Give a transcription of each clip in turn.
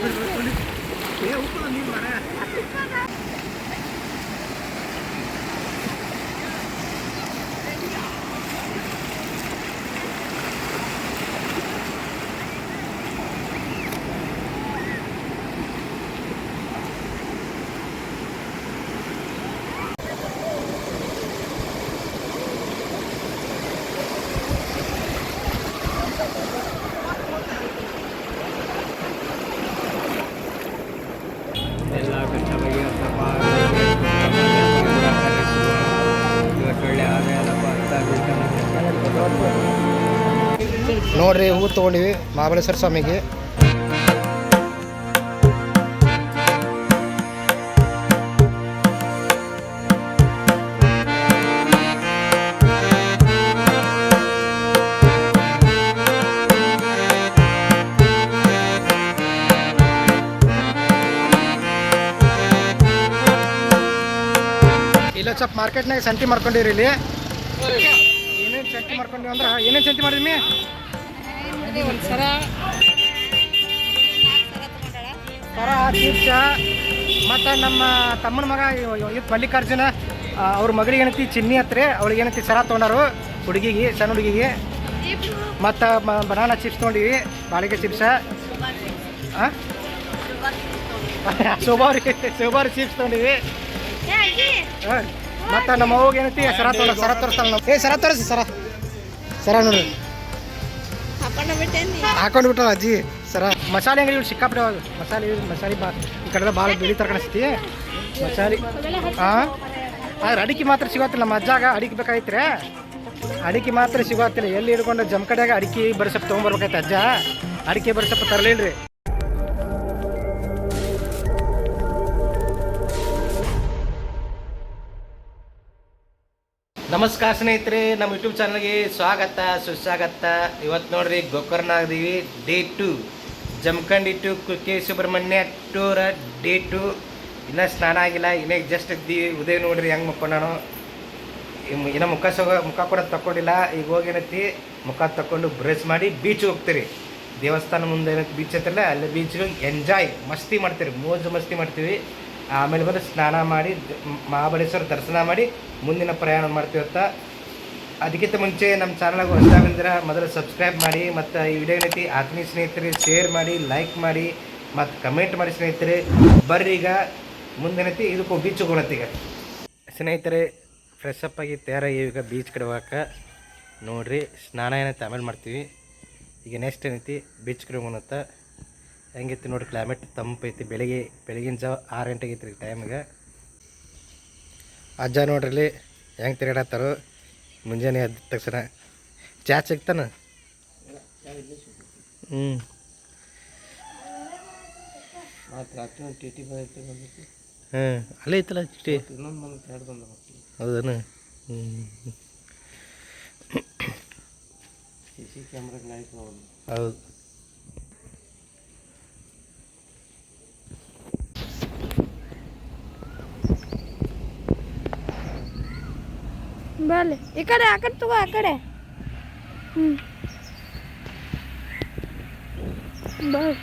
ಎಲ್ಲ ನೋಡ್ರಿ ಹೂ ತೊಗೊಂಡಿವಿ, ಮಹಾಬಲೇಶ್ವರ ಸ್ವಾಮಿಗೆ. ಇಲ್ಲ ಸ್ವಲ್ಪ ಮಾರ್ಕೆಟ್ನಾಗ ಸಂತಿ ಮಾಡ್ಕೊಂಡಿರಿ ಇಲ್ಲಿ. ಏನೇನು ಸಂತಿ ಮಾಡ್ಕೊಂಡಿವಿ ಅಂದ್ರೆ, ಏನೇನು ಸಂತಿ ಮಾಡಿದ್ಮಿ ಸರ. ಸರ ಚಿಪ್ಸ ಮತ್ತು ನಮ್ಮ ತಮ್ಮನ ಮಗ ಇವ- ಇವ- ಇವ್ ಮಲ್ಲಿಕಾರ್ಜುನ ಅವ್ರ ಮಗಳಿಗೆ ಏನತಿ? ಚಿನ್ನಿ ಹತ್ರ ಅವ್ಳಿಗೆ ಏನೈತಿ? ಸರ ತೊಗೊಂಡಾರು. ಹುಡುಗಿಗೆ, ಸಣ್ಣ ಹುಡುಗಿಗೆ. ಮತ್ತು ಬನಾನಾ ಚಿಪ್ಸ್ ತೊಗೊಂಡಿವಿ. ಬಾಳಿಗೆ ಚಿಪ್ಸ ಹಾಂ ಶೋಭಾರಿ ಚಿಪ್ಸ್ ತೊಗೊಂಡಿವಿ. ಮತ್ತು ನಮ್ಮ ಅವ್ಗೆ ಏನೈತಿ? ಸರ ತೊಗೊಂಡ ಸರ ತೋರಿಸ್ತಾಳ ನಾವು ಏ, ಸರ ತೋರಿಸಿ ಸರ. ಸರ ನೋಡ್ರಿ. ಹಾಕೊಂಡ ಬಿಟ್ಟಲ್ಲ ಅಜ್ಜಿ. ಸರ, ಮಸಾಲೆ ಅಂಗಡಿ ಇವ್ರು ಅವಾಗ ಮಸಾಲೆ ಮಸಾಲೆ ಬಾ ಈ ಕಡೆ ಭಾಳ ಬೆಳಿ ತರ್ಕಣಿಸ್ತಿ ಮಸಾಲೆ ಹಾಂ ಆದ್ರೆ ಅಡಿಕೆ ಮಾತ್ರ ಸಿಗೋತಿಲ್ಲ. ನಮ್ಮ ಅಜ್ಜಾಗ ಅಡಿಕೆ ಬೇಕಾಗಿತ್ರೆ. ಅಡಿಕೆ ಮಾತ್ರ ಸಿಗೋತಿಲ್ಲ. ಎಲ್ಲಿ ಹಿಡ್ಕೊಂಡು ಕಡೆಯಾಗ ಅಡಿಕೆ ಬರಸಪ್ಪ ತೊಗೊಂಬರ್ಬೇಕಾಯ್ತು ಅಜ್ಜ. ಅಡಿಕೆ ಬರಸಪ್ಪ ತರಲಿಲ್ರಿ. ನಮಸ್ಕಾರ ಸ್ನೇಹಿತರೆ, ನಮ್ಮ ಯೂಟ್ಯೂಬ್ ಚಾನಲ್ಗೆ ಸ್ವಾಗತ, ಸುಸ್ವಾಗತ. ಇವತ್ತು ನೋಡ್ರಿ Gokarna day two Jamkhandi to Kukke Subrahmanya tour day two ಇನ್ನೂ ಸ್ನಾನ ಆಗಿಲ್ಲ, ಇನ್ನೇ ಜಸ್ಟ್ ಇದ್ದೀವಿ ಉದಯ ನೋಡ್ರಿ ಹೆಂಗೆ ಮುಕ್ಕೊಂಡಾನು. ಇನ್ನೂ ಮುಖ ಸೊಗ ಮುಖ ಕೂಡ ತಕ್ಕೊಂಡಿಲ್ಲ. ಈಗ ಹೋಗಿ ಮುಖ ತಕ್ಕೊಂಡು ಬ್ರಷ್ ಮಾಡಿ ಬೀಚ್ಗೆ ಹೋಗ್ತೀರಿ. ದೇವಸ್ಥಾನ ಮುಂದೆ ಏನೈತಿ ಬೀಚ್ ಐತಲ್ಲ ಅಲ್ಲಿ ಬೀಚ್ಗೆ ಎಂಜಾಯ್ ಮಸ್ತಿ ಮಾಡ್ತೀರಿ. ಮೋಜು ಮಸ್ತಿ ಮಾಡ್ತೀವಿ. ಆಮೇಲೆ ಬಂದು ಸ್ನಾನ ಮಾಡಿ, ಮಹಾಬಲೇಶ್ವರ ದರ್ಶನ ಮಾಡಿ ಮುಂದಿನ ಪ್ರಯಾಣ ಮಾಡ್ತೀವತ್ತ ಅದಕ್ಕಿಂತ ಮುಂಚೆ ನಮ್ಮ ಚಾನಲ್ಗೆ ಹೊಸ ಬಂದಿರ ಮೊದಲು ಸಬ್ಸ್ಕ್ರೈಬ್ ಮಾಡಿ, ಮತ್ತು ಈ ವಿಡಿಯೋ ಏನೈತಿ ಆತ್ಮೀಯ ಸ್ನೇಹಿತರೆ ಶೇರ್ ಮಾಡಿ ಲೈಕ್ ಮಾಡಿ, ಮತ್ತು ಕಮೆಂಟ್ ಮಾಡಿ ಸ್ನೇಹಿತರೆ. ಬರ್ರಿ ಈಗ ಮುಂದೇನೈತಿ ಇದಕ್ಕೂ ಬೀಚ್ ಈಗ. ಸ್ನೇಹಿತರೆ ಫ್ರೆಶ್ ಅಪ್ ಆಗಿ ತಯಾರಾಗಿ ಈಗ ಬೀಚ್ ಕಡೆ ಹೋಗಕ್ಕೆ. ನೋಡ್ರಿ, ಸ್ನಾನ ಏನೈತೆ ಆಮೇಲೆ ಮಾಡ್ತೀವಿ. ಈಗ ನೆಕ್ಸ್ಟ್ ಏನೈತಿ ಬೀಚ್ ಕಡೆ ಹೋಗೋಣತ್ತ ಹೆಂಗೈತಿ ನೋಡಿ ಕ್ಲೈಮೇಟ್ ತಂಪೈತಿ. ಬೆಳಿಗ್ಗೆ ಬೆಳಗಿನ ಜಾವ ಆರು ಗಂಟೆಗೆ ಐತ್ರಿ ಟೈಮಿಗೆ ಅಜ್ಜ ನೋಡ್ರಿ ಹೆಂಗೆ ತಿರುಗಾಡತ್ತಾರೋ. ಮುಂಜಾನೆ ಎದ್ದ ತಕ್ಷಣ ಚಾ ಸಿಗ್ತಾನ? ಹ್ಞೂ ಟಿ ಟಿ ಹ್ಞೂ ಅಲ್ಲೇ ಐತಲ್ಲ ಬಂದು ಹೌದನ? ಹ್ಞೂ ಸಿ ಸಿ ಕ್ಯಾಮ್ರಾಗ ಲೈಟ್ ನೋಡೋದು ಹೌದು. ಬರ್ಲಿ ಈ ಕಡೆ ಆ ಕಡೆ ತಗೋ ಆ ಕಡೆ ಹ್ಞೂ ಬರ್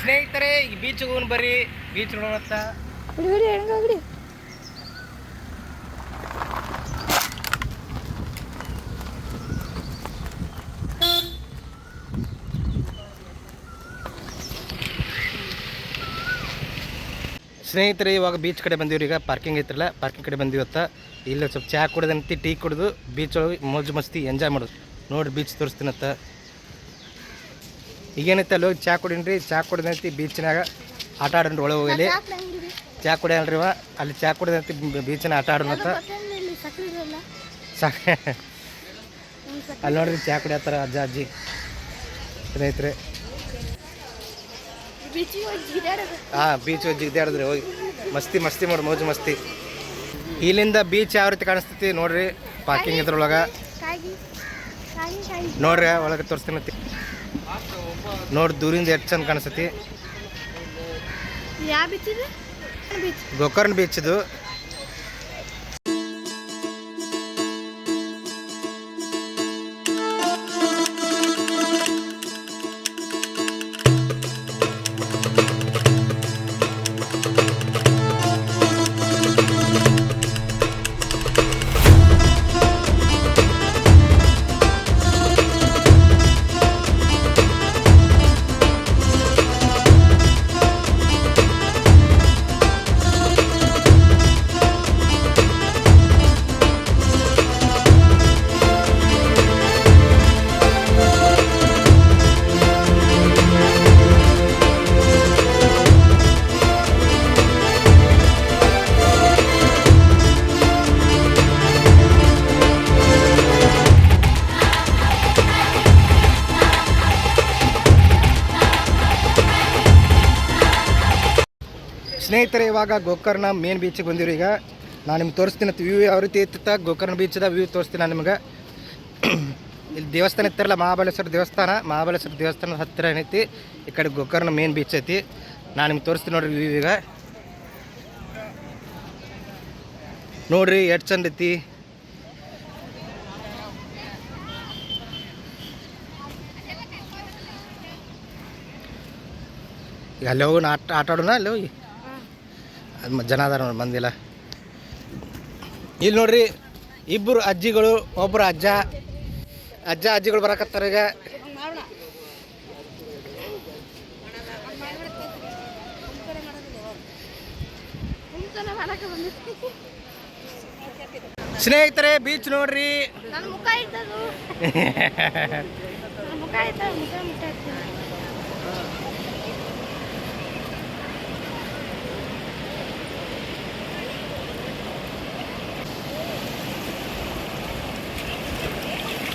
ಸ್ನೇಹಿತರೆ ಈಗ ಬೀಚ್ಗೆ ಹೋಗೋಣ ಬರ್ರಿ. ಬೀಚ್ ನೋಡೋಣತ್ತ ಹಿಡಿ ಹಿಡಿ ಹೆಂಗ ಹಿಡಿ ಸ್ನೇಹಿತರೆ ಇವಾಗ ಬೀಚ್ ಕಡೆ ಬಂದೀವ್ರಿ. ಈಗ ಪಾರ್ಕಿಂಗ್ ಐತ್ರಲ್ಲ ಪಾರ್ಕಿಂಗ್ ಕಡೆ ಬಂದಿವತ್ತ ಇಲ್ಲಿ ಸ್ವಲ್ಪ ಚಹಾ ಕುಡ್ದಂತಿ ಟೀ ಕುಡಿದು ಬೀಚ್ ಒಳಗೆ ಮೋಜು ಮಸ್ತಿ ಎಂಜಾಯ್ ಮಾಡೋದು. ನೋಡಿ ಬೀಚ್ ತೋರಿಸ್ತೀನತ್ತ ಈಗೇನೈತೆ ಅಲ್ಲಿ ಹೋಗಿ ಚಹಾ ಕುಡಿನ್ರಿ? ಚಾ ಕುಡ್ದಂತಿ ಬೀಚ್ನಾಗ ಆಟ ಆಡೋನ್ರಿ ಒಳಗೆ ಹೋಗಲಿ. ಚಹಾ ಕುಡಿಯಲ್ರಿ ಇವ. ಅಲ್ಲಿ ಚಾ ಕುಡ್ದಂತಿ ಬೀಚ್ನ ಆಟ ಆಡೋಣತ್ತ ಸಾಕು ಅಲ್ಲಿ. ನೋಡ್ರಿ ಚಹಾ ಕುಡಿಯತ್ತಾರ ಅಜ್ಜ ಅಜ್ಜಿ. ಸ್ನೇಹಿತರೆ ಹಾಂ ಬೀಚ್ ಜಿಗ್ದಾಡಿದ್ರಿ ಹೋಗಿ. ಮಸ್ತಿ ಮಸ್ತಿ ಮಾಡಿ ಮೋಜು ಮಸ್ತಿ. ಇಲ್ಲಿಂದ ಬೀಚ್ ಯಾವ ರೀತಿ ಕಾಣಿಸ್ತೈತಿ ನೋಡ್ರಿ ಪಾರ್ಕಿಂಗ್ ಇದ್ರೊಳಗೆ. ನೋಡ್ರಿ ಒಳಗೆ ತೋರಿಸ್ತೀನತಿ ನೋಡಿ ದೂರಿಂದ ಎಷ್ಟು ಚಂದ ಕಾಣಿಸ್ತೈತಿ. ಗೋಕರ್ಣ ಬೀಚ್ ಇದು. ಇವಾಗ ಗೋಕರ್ಣ ಮೇನ್ ಬೀಚಿಗೆ ಬಂದಿರಿ ಈಗ. ನಾನು ನಿಮ್ಗೆ ತೋರಿಸ್ತೀನಿ ವ್ಯೂ ಯಾವ ರೀತಿ ಇತ್ತ ಗೋಕರ್ಣ ಬೀಚದ ವ್ಯೂ ತೋರಿಸ್ತೀನಿ ನಾನು ನಿಮ್ಗೆ. ಇಲ್ಲಿ ದೇವಸ್ಥಾನ ಇತ್ತಲ್ಲ, ಮಹಾಬಲೇಶ್ವರ ದೇವಸ್ಥಾನ. ಮಹಾಬಲೇಶ್ವರ ದೇವಸ್ಥಾನದ ಹತ್ತಿರ ಏನೈತಿ? ಈ ಕಡೆ ಗೋಕರ್ಣ ಮೇನ್ ಬೀಚ್ ಐತಿ. ನಾನು ನಿಮ್ಗೆ ತೋರಿಸ್ತೀನಿ ನೋಡ್ರಿ ವ್ಯೂ ಈಗ. ನೋಡ್ರಿ, ಎಷ್ಟು ಚಂದ ಐತಿ. ಈಗ ಅಲ್ಲಿ ಹೋಗಿ ಆಟ ಆಡೋಣ ಅಲ್ಲಿ ಅದು ಜನ ಅದಾರ ನೋಡಿ ಬಂದಿಲ್ಲ. ಇಲ್ಲಿ ನೋಡ್ರಿ ಇಬ್ಬರು ಅಜ್ಜಿಗಳು ಒಬ್ಬರು ಅಜ್ಜ. ಅಜ್ಜ ಅಜ್ಜಿಗಳು ಬರಕತ್ತಾರ ಈಗ. ಸ್ನೇಹಿತರೆ ಬೀಚ್ ನೋಡ್ರಿ.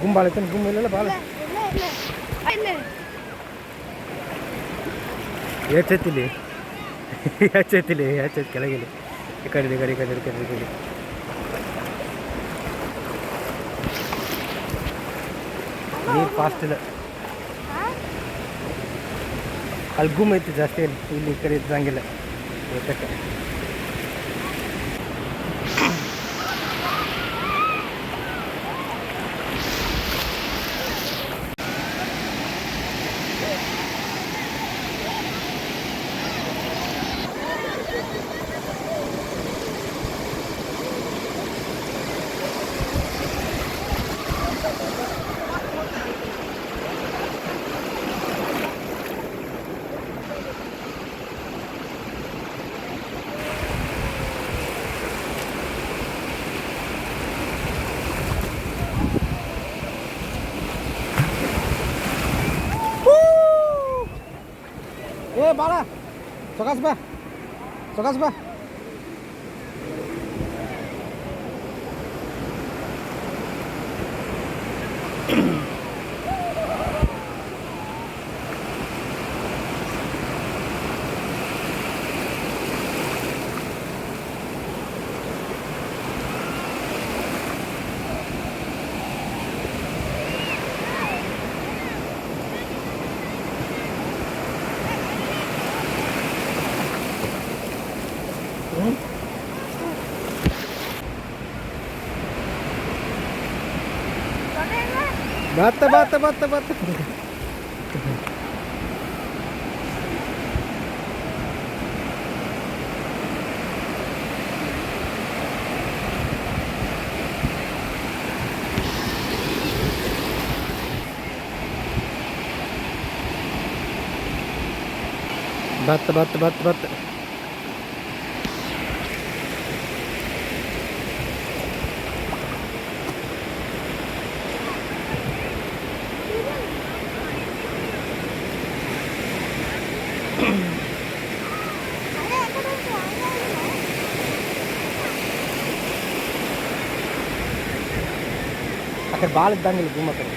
ಗುಂಬಾಳ ಐತೆ ಗುಂಬ ಇಲ್ಲಲ್ಲ ಭಾಳ ಇಲ್ಲ ಇಲ್ಲ ಇಲ್ಲ ಹೆಚ್ಚೈತಿಲಿ ಹೆಚ್ಚೈತಿಲಿ ಹೆಚ್ಚೈತಿ ಕೆಳಗಿಲಿ ಈ ಕಡೆ ಈ ಕಡೆ ಈ ಕಡೆ ಈ ಕಡೆ ಈ ಕಡೆ ನೀರು ಫಾಸ್ಟ್ ಇಲ್ಲ ಅಲ್ಲಿ ಗುಮ್ ಐತಿ ಜಾಸ್ತಿ ಇಲ್ಲಿ ಇಲ್ಲಿ ಈ ಕಡೆ ಇದ್ದಂಗಿಲ್ಲ ಏಕಕ್ಕೆ 好了，走干什么？走干什么？ಬತ್ತ ಬತ್ತ ಬತ್ತ ಬತ್ತ ಬತ್ತ ಬತ್ತ ಬತ್ತ ಅದೇ ಕಡೆ ಭಾಳ ಇದ್ದಂಗಿಲ್ಲ ಭೂಮ ಕಡೆ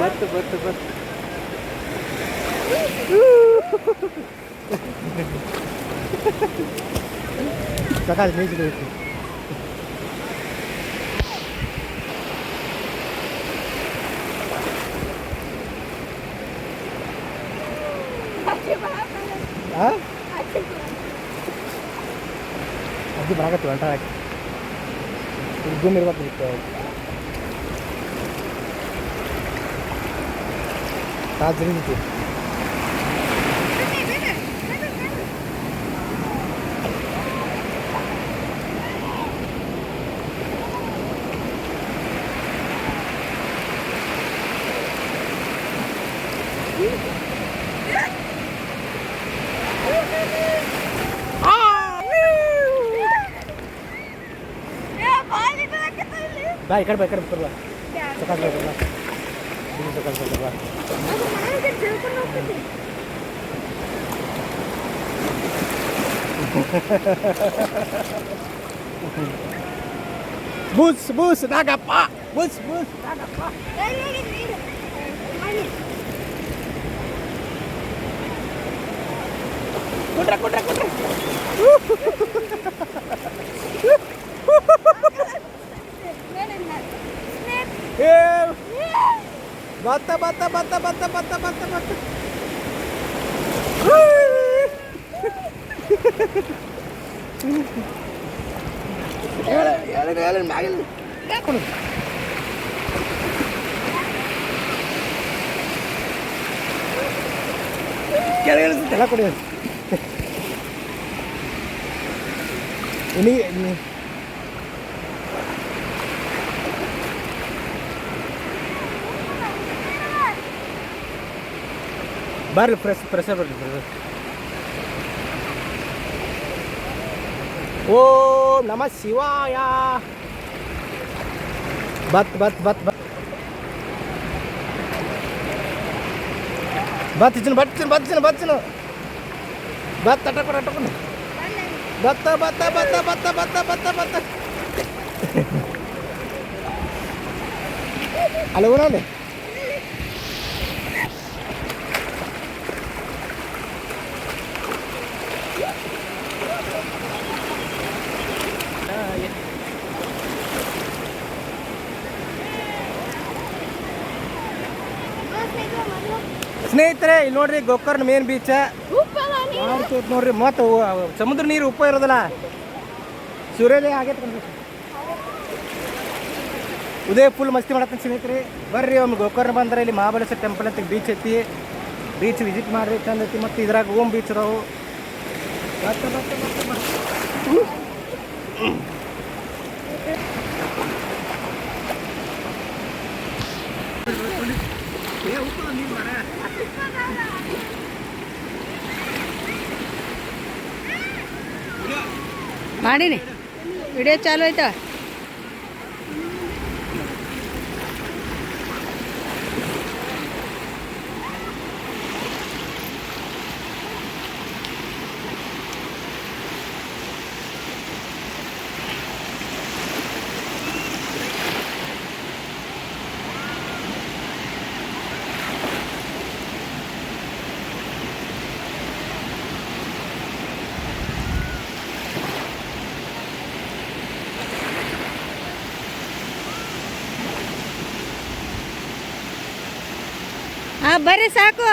ಬತ್ತು ಬತ್ತು ಬತ್ತು ಸಕಾಲ ಮ್ಯೂಸಿಕ್ টাকাতে পারেন টাকা জমির কথা লিখতে হবে। তাড়াতাড়ি দিতে రా ఇక్కడ ఇక్కడ ఇక్కడ bus bus naga pak. Bus bus. Naga pak. Kuda kuda kudra ಬತ್ತ ಬತ್ತ ಬತ್ತ ಬತ್ತ ಬತ್ತ ಬತ್ತ ಬತ್ತ. ಹೇಳ ಹೇಳ ಹೇಳ ಮ್ಯಾಗಿಲ್ಲ ಕೆಳಗೆ ಎಲ್ಲ ಕೊಡಿ. ಇನಿ ಬರ್ರಿ, ಪ್ರೆಸ್ ಪ್ರೆಸ್ ಬರ್ರಿ ಬ್ರದರ್ ಓ ನಮ ಶಿವಾಯ. ಬತ್ ಬತ್ ಬತ್ ಬತ್. ಬತ್ತಿನ ಬತ್ತಿನ ಬತ್ತಿನ ಬತ್ತಿನ ಬತ್ತ ಅಟಕೊಂಡು ಅಟಕೊಂಡು ಬತ್ತ ಬತ್ತ ಬತ್ತ ಬತ್ತ ಬತ್ತ ಬತ್ತ ಬತ್ತ. ಅಲ್ಲ ಊರಲ್ಲಿ ಸ್ನೇಹಿತರೆ, ಇಲ್ಲಿ ನೋಡ್ರಿ ಗೋಕರ್ಣ ಮೇನ್ ಬೀಚ್ ನೋಡ್ರಿ, ಮತ್ತು ಸಮುದ್ರ ನೀರು ಉಪ್ಪ ಇರೋದಲ್ಲ. ಸೂರ್ಯೋದಯ ಆಗೈತೆ ಉದಯ ಫುಲ್ ಮಸ್ತಿ ಮಾಡತ್ತೀನಿ ಸ್ನೇಹಿತರೆ. ಬರ್ರಿ, ಒಮ್ಮೆ ಗೋಕರ್ಣ ಬಂದ್ರೆ ಇಲ್ಲಿ ಮಹಾಬಲೇಶ್ವರ ಟೆಂಪಲ್ ಅಂತ ಬೀಚ್ ಐತಿ. ಬೀಚ್ ವಿಸಿಟ್ ಮಾಡ್ರಿ, ಚಂದ ಐತಿ. ಮತ್ತು ಇದ್ರಾಗ ಓಮ್ ಬೀಚ್ ಅದಾವು ಮಾಡೀನಿ ವಿಡಿಯೋ ಚಾಲು ಆಯ್ತಾ? ಬರ್ರಿ ಸಾಕು.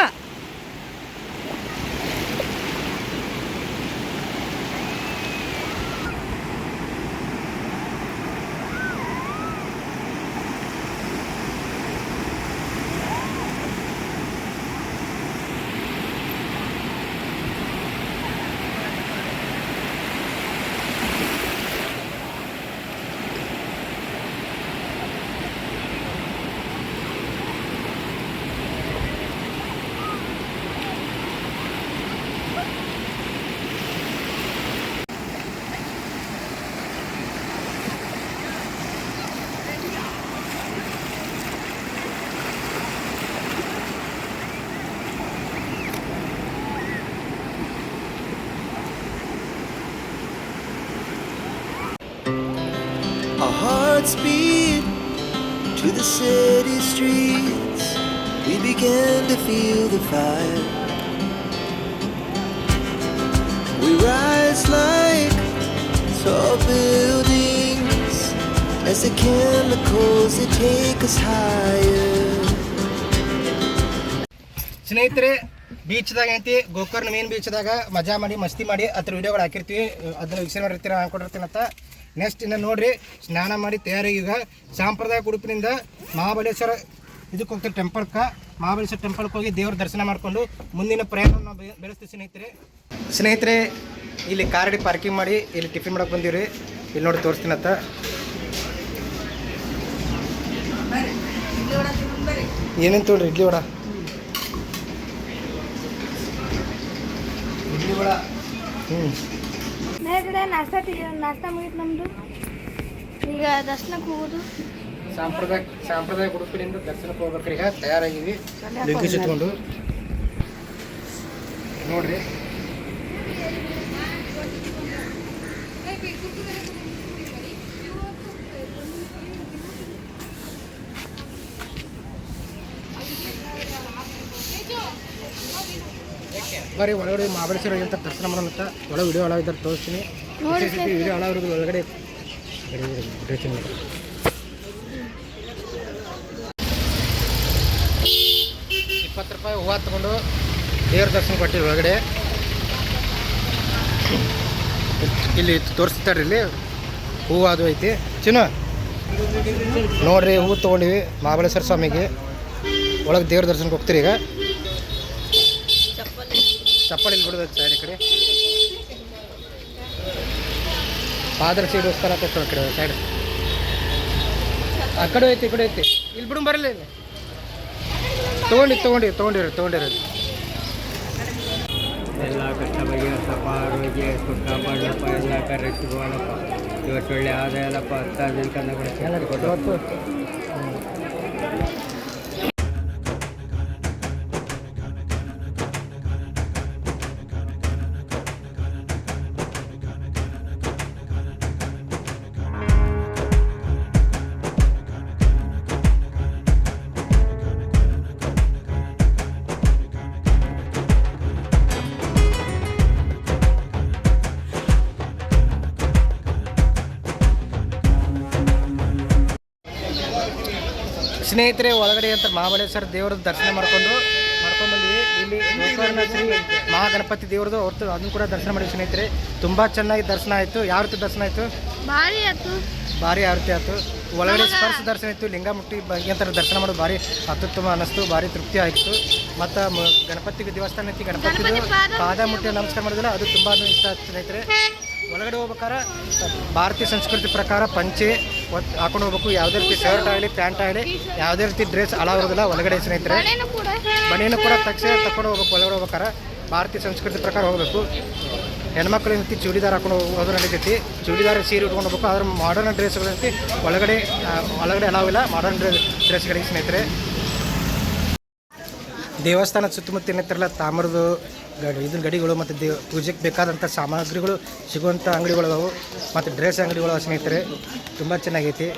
Godspeed to the city streets. We began to feel the fire. We rise like tall buildings as the chemicals they take us higher. ಸ್ನೇಹಿತರೆ ಬೀಚ್ದಾಗ ಐತಿ ಗೋಕರ್ಣ ಮೇನ್ ಬೀಚ್ದಾಗ ಮಜಾ ಮಾಡಿ ಮಸ್ತಿ ಮಾಡಿ ಅದ್ರ ವಿಡಿಯೋಗಳು ಹಾಕಿರ್ತೀವಿ ಅದನ್ನ ವೀಕ್ಷಣೆ ಮಾಡಿರ್ತೀರ ಅಂತ ನೆಕ್ಸ್ಟ್ ಇನ್ನು ನೋಡ್ರಿ, ಸ್ನಾನ ಮಾಡಿ ತಯಾರಿ ಈಗ ಸಾಂಪ್ರದಾಯಿಕ ಉಡುಪಿನಿಂದ ಮಹಾಬಲೇಶ್ವರ ಇದಕ್ಕೆ ಹೋಗ್ತೀವಿ ಟೆಂಪಲ್ಗೆ ಮಹಾಬಲೇಶ್ವರ ಟೆಂಪಲ್ಗೆ ಹೋಗಿ ದೇವ್ರ ದರ್ಶನ ಮಾಡಿಕೊಂಡು ಮುಂದಿನ ಪ್ರಯಾಣವನ್ನು ನಾವು ಬೆಳೆಸ್ತೀವಿ ಸ್ನೇಹಿತರೆ. ಸ್ನೇಹಿತರೆ, ಇಲ್ಲಿ ಕಾರಡಿ ಪಾರ್ಕಿಂಗ್ ಮಾಡಿ ಇಲ್ಲಿ ಟಿಫಿನ್ ಮಾಡಕ್ಕೆ ಬಂದೀವಿ ಇಲ್ಲಿ ನೋಡಿ ತೋರಿಸ್ತೀನಿ ಅಂತ ಏನೇನು ತೊಗೊಳ್ರಿ ಇಡ್ಲಿ ವಡ? ಇಡ್ಲಿ ವಡ ಹ್ಞೂ ಮೇಲ್ಗಡೆ ನಾಷ್ಟ ನಾಷ್ಟ ಮುಗಿತು ನಮ್ದು. ಈಗ ದರ್ಶನಕ್ಕೆ ಹೋಗೋದು. ಸಾಂಪ್ರದಾಯಿಕ ಸಾಂಪ್ರದಾಯಿಕ ಉಡುಪಿನಿಂದ ದರ್ಶನಕ್ಕೆ ಹೋಗ್ಬೇಕು ಈಗ ತಯಾರಾಗಿವಿ ಲುಂಗಿ ಸುತ್ಕೊಂಡು ನೋಡ್ರಿ. ಬರೀ ಒಳಗಡೆ ಮಹಾಬಲೇಶ್ವರ ಅಂತ ದರ್ಶನ ಮಾಡೋಣ ಅಂತ ಒಳಗೆ ವಿಡಿಯೋ ಒಳಗಿದ್ದಾರೆ ತೋರಿಸ್ತೀನಿ. ವಿಡಿಯೋ ಒಳಗಿರೋದು ಒಳಗಡೆ ಇಪ್ಪತ್ತು ರೂಪಾಯಿ ಹೂವು ತಗೊಂಡು ದೇವ್ರ ದರ್ಶನ ಕೊಟ್ಟಿವಿ ಒಳಗಡೆ. ಇಲ್ಲಿ ತೋರಿಸ್ತಾರೆ ಇಲ್ಲಿ ಹೂವು ಅದು ಐತಿ. ಚಿನ್ನ ನೋಡ್ರಿ ಹೂವು ತೊಗೊಂಡಿವಿ ಮಹಾಬಲೇಶ್ವರ ಸ್ವಾಮಿಗೆ. ಒಳಗೆ ದೇವ್ರ ದರ್ಶನಕ್ಕೆ ಹೋಗ್ತೀರಿ ಈಗ. ಚಪ್ಪಲಿ ಇಲ್ಲಿ ಬಿಡೋದು ಸೈಡ್ ಈ ಕಡೆ. ಪಾದರ ಸೈಡ್ ಹೋಗ್ತಾರ ಆ ಕಡೆ ಸೈಡ್ ಆ ಕಡೆ ಐತಿ ಈ ಕಡೆ ಐತಿ ಇಲ್ಲಿ ಬಿಡು ಬರಲ್ಲ ಇಲ್ಲಿ. ತೊಗೊಂಡಿ ತೊಗೊಂಡಿ ತೊಗೊಂಡಿರಿ ತೊಗೊಂಡಿರಿ ಎಲ್ಲ ಕಷ್ಟ ಬಗೆಹರಿಸಪ್ಪ ಆರೋಗ್ಯ ಸುಖ ಮಾಡಪ್ಪ ಎಲ್ಲ ಕರೆಕ್ಟ್ಗೋಣಪ್ಪ ಇವತ್ತು ಒಳ್ಳೆ ಆದಾಯ ಅಲ್ಲಪ್ಪ ಹತ್ತಾರು ಕೊಡ್ತೀವಿ. ಎಲ್ಲರಿಗೂ ಇವತ್ತು ಸ್ನೇಹಿತರೆ ಒಳಗಡೆ ಅಂತ ಮಹಾಬಲೇಶ್ವರ ದೇವರ ದರ್ಶನ ಮಾಡ್ಕೊಂಡು ಮಾಡ್ಕೊಂಡ್ಬಂದ್ವಿ ಇಲ್ಲಿ ಗೋಕರ್ಣ ಶ್ರೀ ಮಹಾಗಣಪತಿ ದೇವ್ರದ್ದು ಅವ್ರದ್ದು ಅದನ್ನು ಕೂಡ ದರ್ಶನ ಮಾಡಿ ಸ್ನೇಹಿತರೆ. ತುಂಬ ಚೆನ್ನಾಗಿ ದರ್ಶನ ಆಯಿತು. ಯಾವ ರೀತಿ ದರ್ಶನ ಆಯಿತು? ಭಾರಿ ಆಯ್ತು. ಭಾರಿ ಆರತಿ ಆಯ್ತು. ಒಳಗಡೆ ಸ್ಪರ್ಶ ದರ್ಶನ ಇತ್ತು. ಲಿಂಗಮುಟ್ಟಿ ಬಗ್ಗೆ ದರ್ಶನ ಮಾಡೋದು ಭಾರಿ ಅತ್ಯುತ್ತಮ ಅನಿಸ್ತು ಭಾರಿ ತೃಪ್ತಿ ಆಯಿತು. ಮತ್ತು ಗಣಪತಿ ದೇವಸ್ಥಾನ ಐತಿ ಗಣಪತಿ ಗಣಪತಿ ಪಾದ ಮುಟ್ಟಿ ನಮಸ್ಕಾರ ಮಾಡಿದ್ರೆ ಅದು ತುಂಬಾ ಇಷ್ಟ ಆಯ್ತು ಸ್ನೇಹಿತರೆ. ಒಳಗಡೆ ಹೋಗ್ಬೇಕಾರೆ ಭಾರತೀಯ ಸಂಸ್ಕೃತಿ ಪ್ರಕಾರ ಪಂಚೆ ಒತ್ತು ಹಾಕೊಂಡು ಹೋಗ್ಬೇಕು. ಯಾವುದೇ ರೀತಿ ಶರ್ಟ್ ಆಗಲಿ ಪ್ಯಾಂಟ್ ಆಗಲಿ ಯಾವುದೇ ರೀತಿ ಡ್ರೆಸ್ ಅಲಾವ್ ಇರೋದಿಲ್ಲ. ಒಳಗಡೆ ಸ್ನೇಹಿತರೆ ಮನೆಯನ್ನು ಕೂಡ ತಕ್ಷಣ ತಕೊಂಡು ಹೋಗ್ಬೇಕು. ಒಳಗಡೆ ಹೋಗ್ಬೇಕಾರೆ ಭಾರತೀಯ ಸಂಸ್ಕೃತಿ ಪ್ರಕಾರ ಹೋಗಬೇಕು. ಹೆಣ್ಮಕ್ಳು ಏನಂತ ಚೂಡಿದಾರ್ ಹಾಕೊಂಡು ಹೋಗೋದು ನಡೀತೈತಿ. ಚೂಡಿದಾರ ಸೀರೆ ಉಟ್ಕೊಂಡು ಹೋಗ್ಬೇಕು. ಆದ್ರೆ ಮಾಡರ್ನ್ ಡ್ರೆಸ್ಗಳಂತಿ ಒಳಗಡೆ ಒಳಗಡೆ ಅಲಾವಿಲ್ಲ ಮಾಡರ್ನ್ ಡ್ರೆಸ್ ಡ್ರೆಸ್ಗಳಿಗೆ ಸ್ನೇಹಿತರೆ. ದೇವಸ್ಥಾನ ಸುತ್ತಮುತ್ತ ಏನಂತಾರಲ್ಲ ತಾಮ್ರದ್ದು ಗಡಿ ಇದ್ರ ಗಡಿಗಳು ಮತ್ತು ದೇವ್ ಪೂಜೆಗೆ ಬೇಕಾದಂಥ ಸಾಮಗ್ರಿಗಳು ಸಿಗುವಂಥ ಅಂಗಡಿಗಳು ಅದಾವು ಮತ್ತು ಡ್ರೆಸ್ ಅಂಗಡಿಗಳು ಸ್ನೇಹಿತರೆ, ತುಂಬ ಚೆನ್ನಾಗೈತಿ.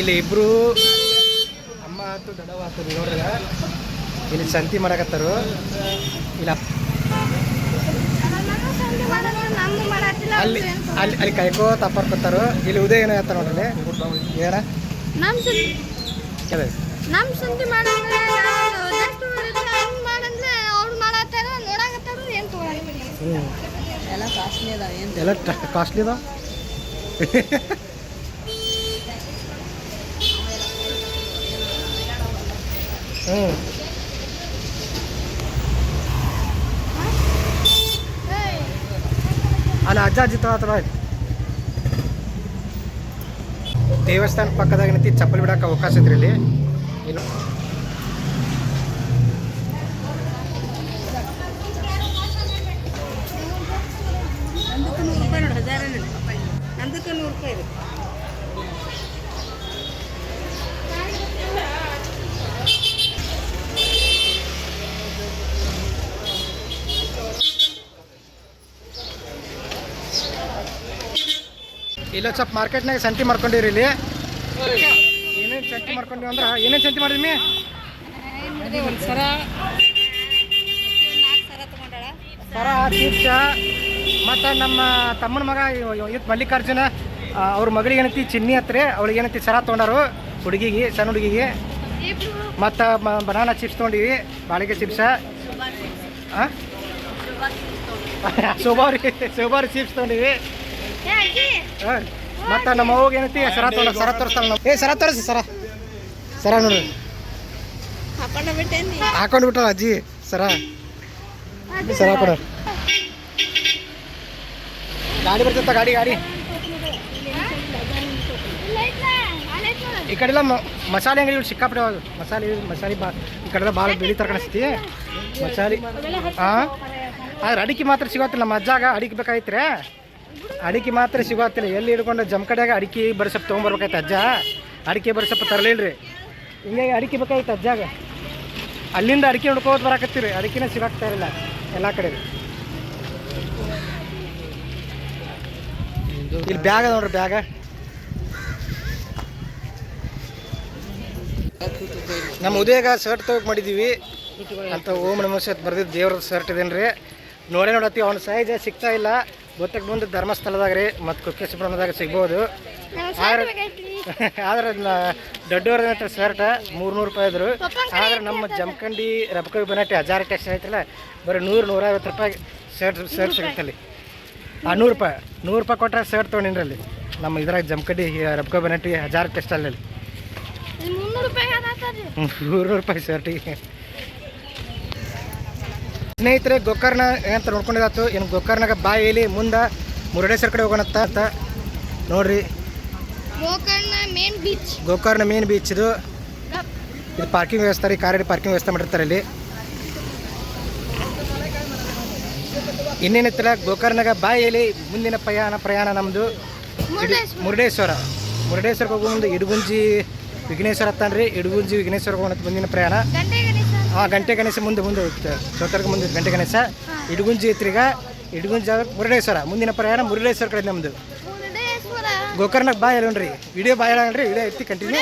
ಇಲ್ಲಿ ಇಬ್ಬರು ಅಮ್ಮ ಆತು ದಡವ ಆತು ನೋಡ್ರಿ ಇಲ್ಲಿ ಸಂತಿ ಮಾಡಕತ್ತಾರು ಇಲ್ಲ ನಮ್ಮ ಮಾಡತ್ತಿಲ್ಲ ಅಲ್ಲಿ ಅಲ್ಲಿ ಅಲ್ಲಿ ಕೈಕೋ ತಪ್ಪರ್ಕೊತಾರು ಇಲ್ಲಿ ಉದಯ ಏನೋ ಹೇಳ್ತಾರೆ ನೋಡ್ರಿ ಏನ? ನಮ್ಮ ಸುದ್ದಿ ಅದೇ ನಮ್ಮ ಸುದ್ದಿ ಮಾಡಂದ್ರೆ ಅವ್ರು ಮಾಡತ್ತಾರ ನೋಡಾಕತ್ತಾರ ಏನು ತೊಗೊಳಂಗಿಲ್ಲ ಎಲ್ಲ ಕಾಸ್ಟ್ಲಿ ಅದಾವ ಏನು ಎಲ್ಲ ಕಾಸ್ಟ್ಲಿ ಅದಾವ? ಹ್ಞೂ ಅಲ್ಲಿ, ಅಜ್ಜ, ಅಜ್ಜಿ ತಗೋತಾರ ದೇವಸ್ಥಾನ ಪಕ್ಕದಾಗ ನಿಂತು ಚಪ್ಪಲಿ ಬಿಡಕ್ಕೆ ಅವಕಾಶ ಇದ್ರಿ ಇಲ್ಲಿ. ನಂದಕ್ಕೆ ನೂರು ರೂಪಾಯಿ ನಂದಕ್ಕೆ ನೂರು ರೂಪಾಯಿ ಇಲ್ಲೊಂದು ಸ್ವಲ್ಪ ಮಾರ್ಕೆಟ್ನಾಗ ಸಂತಿ ಮಾಡ್ಕೊಂಡಿವ್ರಿ ಇಲ್ಲಿ. ಏನೇನು ಸಂತಿ ಮಾಡ್ಕೊಂಡ್ವಿ ಅಂದ್ರೆ ಏನೇನು ಸಂತಿ ಮಾಡಿದ್ವಿ ಒಂದು ಸರ. ಸರ ತಗೊಂಡಾಳ ಸರ ಚಿಪ್ಸ ಮತ್ತು ನಮ್ಮ ತಮ್ಮನ ಮಗ ಇವತ್ತು ಮಲ್ಲಿಕಾರ್ಜುನ ಅವ್ರ ಮಗಳಿಗೆ ಏನೈತಿ ಚಿನ್ನಿ ಹತ್ರ ಅವ್ಳಿಗೆ ಏನೈತಿ ಸರ ತೊಗೊಂಡಾರು ಹುಡುಗಿಗೆ ಸಣ್ಣ ಹುಡುಗಿಗೆ. ಮತ್ತು ಬನಾನಾ ಚಿಪ್ಸ್ ತೊಗೊಂಡಿವಿ ಬಾಳಿಗೆ ಚಿಪ್ಸ ಹಾಂ ಸೋಬಾರಿ ಸೋಬಾರಿ ಚಿಪ್ಸ್ ತೊಗೊಂಡಿವಿ. ಮತ್ತು ನಮ್ಮ ಅವ್ಗೆ ಏನೈತಿ ಸರ ತೊಗೊಂಡ ಸರ ತೋರಿಸ್ತಾಳ ನಾವು ಏ ಸರ ತೋರಿಸಿ ಸರ. ಸರ ನೋಡ್ರಿ ಹಾಕೊಂಡ ಬಿಟ್ಟ ಅಜ್ಜಿ ಸರ. ಸರ ಹಾಕೊಡ ಗಾಡಿ ಬರ್ತೈತ ಗಾಡಿ ಗಾಡಿ. ಈ ಕಡೆಲ್ಲ ಎಲ್ಲ ಮಸಾಲೆ ಅಂಗಡಿಗಳು ಸಿಕ್ಕಾಪಟ್ಟೆ ಅವಾಗ ಮಸಾಲೆ ಮಸಾಲೆ ಬಾ ಈ ಕಡೆಲ್ಲ ಭಾಳ ತರ ಕಾಣಿಸ್ತಿ ಮಸಾಲೆ ಹಾಂ ಆದ್ರೆ ಅಡಿಕೆ ಮಾತ್ರ ಸಿಗೋತ್ತಿಲ್ಲ ನಮ್ಮ ಅಜ್ಜಾಗ ಅಡಿಕೆ ಬೇಕಾಯ್ತ್ರೆ ಅಡಿಕೆ ಮಾತ್ರ ಸಿಗೋತ್ತಿಲ್ಲ. ಎಲ್ಲಿ ಹಿಡ್ಕೊಂಡು ಜಮಕಡ್ಯಾಗ ಅಡಿಕೆ ಬರ್ಸಪ್ಪ ತೊಗೊಂಬರ್ಬೇಕಾಯ್ತು ಅಜ್ಜ? ಅಡಿಕೆ ಬರ್ಸಪ್ಪ ತರಲಿಲ್ರಿ. ಹಿಂಗಾಗಿ ಅಡಿಕೆ ಬೇಕಾಯ್ತು ಅಜ್ಜಾಗ ಅಲ್ಲಿಂದ ಅಡಿಕೆ ಹುಡ್ಕೋದು ಬರಾಕತ್ತೀರಿ. ಅಡಿಕೆನೇ ಸಿಗಾಕ್ತಾ ಇರಲಿಲ್ಲ ಎಲ್ಲ ಕಡೆ. ಇಲ್ಲಿ ಬ್ಯಾಗ ನೋಡ್ರಿ ಬ್ಯಾಗ. ನಮ್ಮ ಉದಯಾಗ ಶರ್ಟ್ ತಗೋಕ್ ಮಾಡಿದ್ದೀವಿ ಅಂತ ಓಮ್ ನಮ ಶರ್ಟ್ ಬರ್ದಿದ್ದು ದೇವ್ರ ಶರ್ಟ್ ಇದೇನ್ರಿ. ನೋಡೇ ನೋಡತ್ತೀವಿ, ಅವ್ನ ಸೈಜ್ ಸಿಗ್ತಾ ಇಲ್ಲ. ಗೊತ್ತಕ್ಕೆ ಬಂದು ಧರ್ಮಸ್ಥಳದಾಗ ರೀ ಮತ್ತು ಕುಕ್ಕೆ ಸುಬ್ರಹ್ಮಣ್ಯದಾಗ ಸಿಗ್ಬೋದು ಆದ್ರೆ. ಆದ್ರೆ ದೊಡ್ಡವ್ರ ಹತ್ರ ಶರ್ಟ್ ಮೂರ್ನೂರು ರೂಪಾಯಿ ಇದ್ರು. ಆದ್ರೆ ನಮ್ಮ ಜಮಖಂಡಿ ರಬ್ಕವಿ ಬನಟ್ಟಿ ಹಜಾರ್ ಟೆಕ್ಸ್ ಐತಲ್ಲ ಬರೀ ನೂರು ನೂರೈವತ್ತು ರೂಪಾಯಿ ಶರ್ಟ್ ಶರ್ಟ್ ಸಿಗುತ್ತಲ್ಲಿ. ಆ ನೂರು ರೂಪಾಯಿ ನೂರು ರೂಪಾಯಿ ಕೊಟ್ಟರೆ ಶರ್ಟ್ ತೊಗೊಂಡಿನ್ರಿ ಅಲ್ಲಿ. ನಮ್ಮ ಇದ್ರಾಗ ಜಮಖಂಡಿ ರಬ್ಕವಿ ಬನಟ್ಟಿ ಹಜಾರ್ ಟೆಕ್ಸ್ಟೈಲ್ ಅಲ್ಲಿ ನೂರು ರೂಪಾಯಿ ಶರ್ಟಿಗೆ ಸ್ನೇಹಿತರೆ ಗೋಕರ್ಣ ಏನಂತ ನೋಡ್ಕೊಂಡಿದ್ದಾತು? ಏನು ಗೋಕರ್ಣಗ ಬಾಯಿಲಿ ಮುಂದೆ ಮುರುಡೇಶ್ವರ ಕಡೆ ಹೋಗೋಣತ್ತ ಅಂತ ನೋಡ್ರಿ. Gokarna main beach Gokarna main beach ಇದು. ಇದು ಪಾರ್ಕಿಂಗ್ ವ್ಯವಸ್ಥೆ ರೀ ಕಾರಲ್ಲಿ ಪಾರ್ಕಿಂಗ್ ವ್ಯವಸ್ಥೆ ಮಾಡಿರ್ತಾರೆ ಇಲ್ಲಿ. ಇನ್ನೇನಿತ್ತಲ್ಲ ಗೋಕರ್ಣಗ ಬಾಯಿಲಿ ಮುಂದಿನ ಪ್ರಯಾಣ ಪ್ರಯಾಣ ನಮ್ಮದು ಮುರುಡೇಶ್ವರ. ಮುರುಡೇಶ್ವರ. ಮುರುಡೇಶ್ವರಕ್ಕೆ ಹೋಗೋ ಮುಂದೆ ಇಡಗುಂಜಿ ವಿಘ್ನೇಶ್ವರ ಹತ್ತಾನ್ರಿ ಇಡಗುಂಜಿ ವಿಘ್ನೇಶ್ವರ ಹೋಗೋಣ ಮುಂದಿನ ಪ್ರಯಾಣ. ಆ ಗಂಟೆ ಗಣೇಶ ಮುಂದೆ ಮುಂದೆ ಹೋಗ್ತೇವೆ. ಚೌತರ್ಗ ಮುಂದೆ ಗಂಟೆ ಗಣೇಶ ಇಡಗುಂಜಿ ಇತ್ರಿಗ ಇಡಗುಂಜಿ ಮುರುಡೇಶ್ವರ. ಮುಂದಿನ ಪ್ರಯಾಣ ಮುರುಡೇಶ್ವರ ಕಡೆ ನಮ್ಮದು ಗೋಕರ್ಣಕ್ಕೆ ಬಾಯ್ ಹೇಳೋಣ್ರಿ ವಿಡಿಯೋ ಬಾಯ್ ಹೇಳೋಣ್ರಿ ವಿಡಿಯೋ ಐತಿ ಕಂಟಿನ್ಯೂ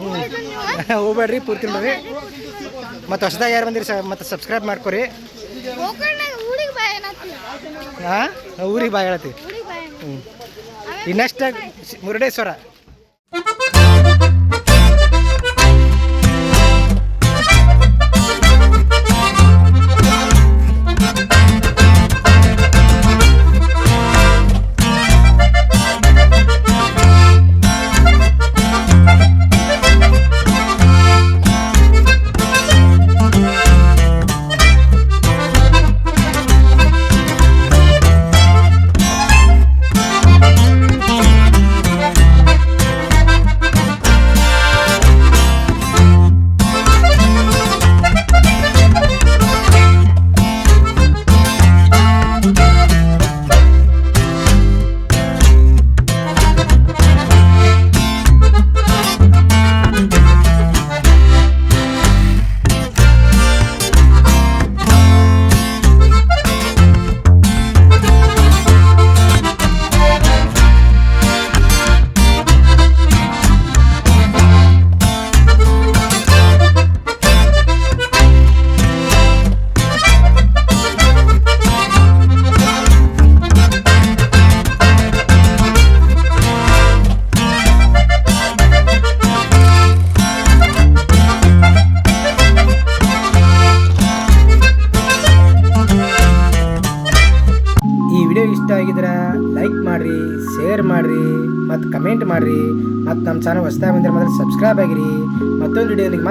ಹೋಗ್ಬೇಡ್ರಿ ಪೂರ್ತಿ ಮಾಡಿ ಮತ್ತು ಹೊಸದಾಗಿ ಯಾರು ಬಂದಿರಿ ಸ ಮತ್ತು ಸಬ್ಸ್ಕ್ರೈಬ್ ಮಾಡ್ಕೊರಿ. ಹಾಂ? ಊರಿಗೆ ಬಾಯ್ ಹೇಳತ್ತಿ. ಹ್ಞೂ ಇನ್ನಷ್ಟ ಮುರುಡೇಶ್ವರ.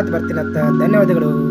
ಬರ್ತೀನಿ ಅಂತ ಧನ್ಯವಾದಗಳು.